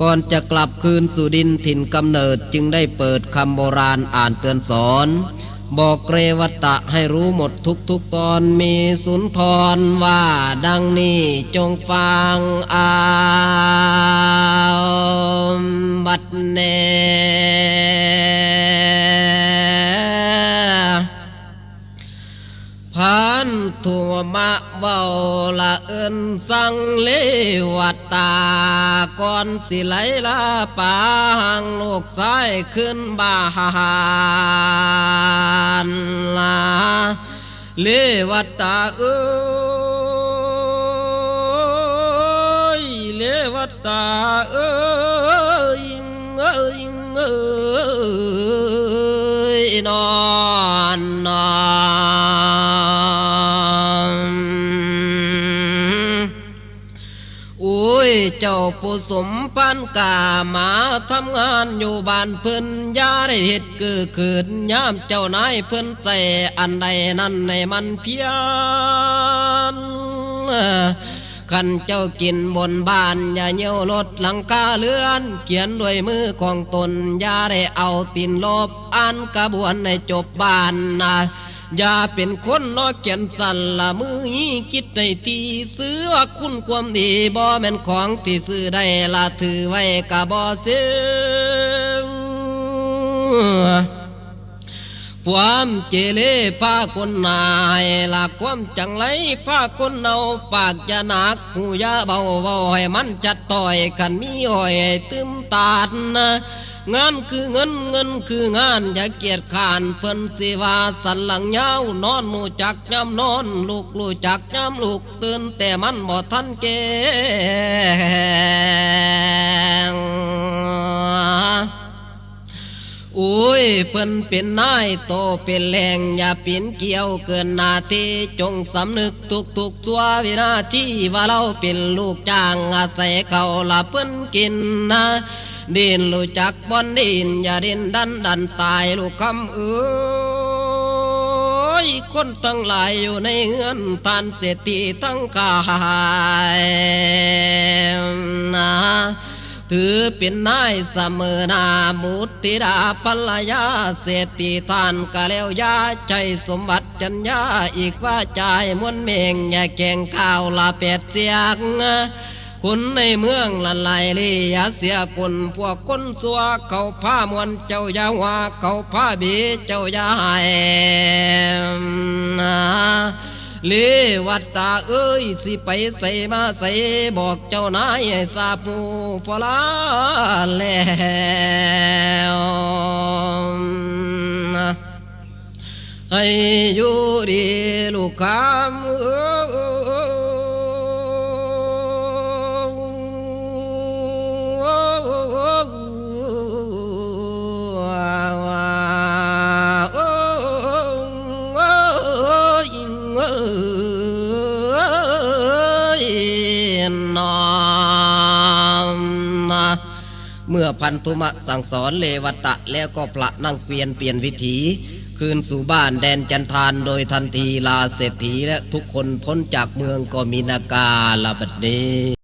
ก่อนจะกลับคืนสู่ดินถิ่นกำเนิดจึงได้เปิดคำโบราณอ่านเตือนสอน บอกเรวตะให้รู้หมดทุกทุกตอนมีสุนทรว่าดังนี้จงฟังอา นถั่วมะเบาละเอินสังเลวัตตาก่อนสิไหลลาปางลูกซ้ายขึ้นบานลาเลวัตตาเอ้ยเลวัตตาเอ้ยเอ้ยเอ้ย ยเจ้าผู้สมพันกามาทำงานอยู่บ้านเพิ่นยาได้เห็ดเกิดขืนยามเจ้านายเพิ่นใส่อันใดนั่นในมันเพียนขันเจ้ากินบนบ้านอย่าเยี่ยวรถหลังคาเลือน เขียนด้วยมือของตนอย่าได้เอาตินลบอ่านกระบวนในจบบ้านนะ อย่าเป็นคนล้อเขียนสั่นละมืออีคิดในตีซื้อว่าคุณความดีบ่แม่นของที่ซื้อได้ละถือไว้กะบ่เสียความเจเลพาคนนายละความจังไรพาคนเอาปากจะหนักหูยาเบาเบาให้มันจัดต่อยกันมีอ้อยตึมตาดนะ งานคือเงินเงินคืองานอย่าเกียจขานเพิ่นสิวาสันหลังยาวนอนมูจักย้ำนอนลูกรู้จักย้ำลูกตื่นแต่มันบ่ทันแกงโอ้ยเพิ่นเป็นนายโตเป็นแรงอย่าปลี่ยนเกี่ยวเกินนาทีจงสำนึกทุกทุกตัววินาทีว่าเราเป็นลูกจ้างอาศัยเขาละเพิ่นกินนะ ดินรู้จักบนดินอย่าดินดันดันตายลูกคำเอ้ยคนตั้งหลายอยู่ในเฮือนทานเศรษฐีทั้งกายนะถือเป็นนายเสมอนามุติดาภรรยาเศรษฐีทานกะแล้วยาใจสมบัติจัญญาอีกว่าใจมวนเมงอย่าแข่งข้าวละเป็ดเสียง คนในเมืองละลายลียาเสียคนพวกคนสัวเขาผ้ามวนเจ้ายาวาเขาผ้าบีเจ้ายาให้นะเลวัตตาเอ้ยสิไปใส่มาใส่บอกเจ้านายให้ทราบหมูพลาแล้วให้อยู่ดีลูกคำเเมื่อพันธุมะสั่งสอนเลวตะแล้วก็พระนั่งเปลี่ยนเปลี่ยนวิถี คืนสู่บ้านแดนจันทานโดยทันทีลาเศรษฐีและทุกคนพ้นจากเมืองก็มีนาการละบัดนี้